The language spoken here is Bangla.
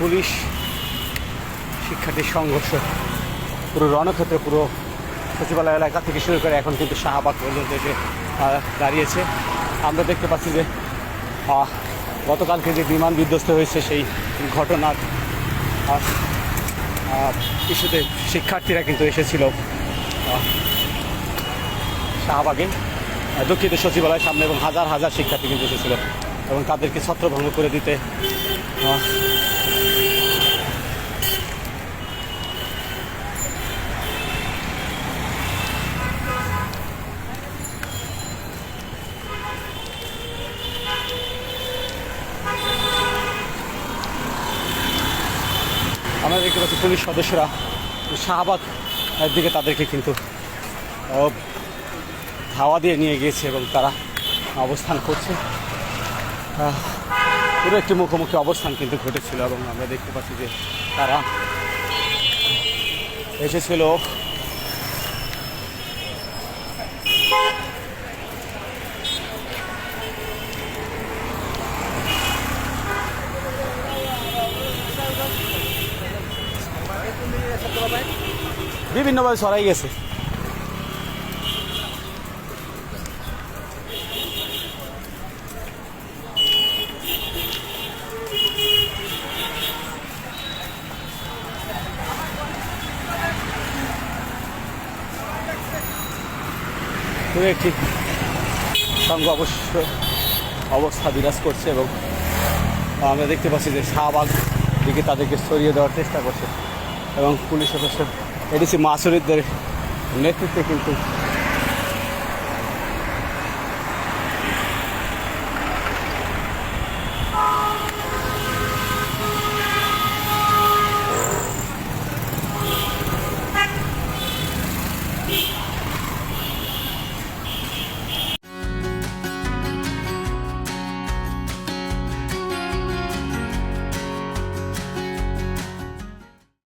পুলিশ শিক্ষার্থীর সংঘর্ষ, পুরো রণক্ষেত্র, পুরো সচিবালয় এলাকা থেকে শুরু করে এখন কিন্তু শাহবাগ পর্যন্ত এসে দাঁড়িয়েছে। আমরা দেখতে পাচ্ছি যে গতকালকে যে বিমান বিধ্বস্ত হয়েছে সেই ঘটনার ইস্যুতে শিক্ষার্থীরা কিন্তু এসেছিল শাহবাগে। দক্ষিণ সচিবালয়ের সামনে এবং হাজার হাজার শিক্ষার্থী কিন্তু এসেছিল এবং তাদেরকে ছত্রভঙ্গ করে দিতে আমরা দেখতে পাচ্ছি পুলিশ সদস্যরা শাহবাগ দিকে তাদেরকে কিন্তু ধাওয়া দিয়ে নিয়ে গিয়েছে এবং তারা অবস্থান করছে। পুরো একটি মুখোমুখি অবস্থান কিন্তু ঘটেছিল এবং আমরা দেখতে পাচ্ছি যে তারা এসেছিল বিভিন্নভাবে ছড়াই গেছে। খুবই একটি সঙ্গ অবশ্য অবস্থা বিরাজ করছে এবং আমরা দেখতে পাচ্ছি যে শাহবাগ দিকে তাদেরকে সরিয়ে দেওয়ার চেষ্টা করছে। এবং পুলিশ সদস্য এডিসি মাসুরিদের নেতৃত্বে কিন্তু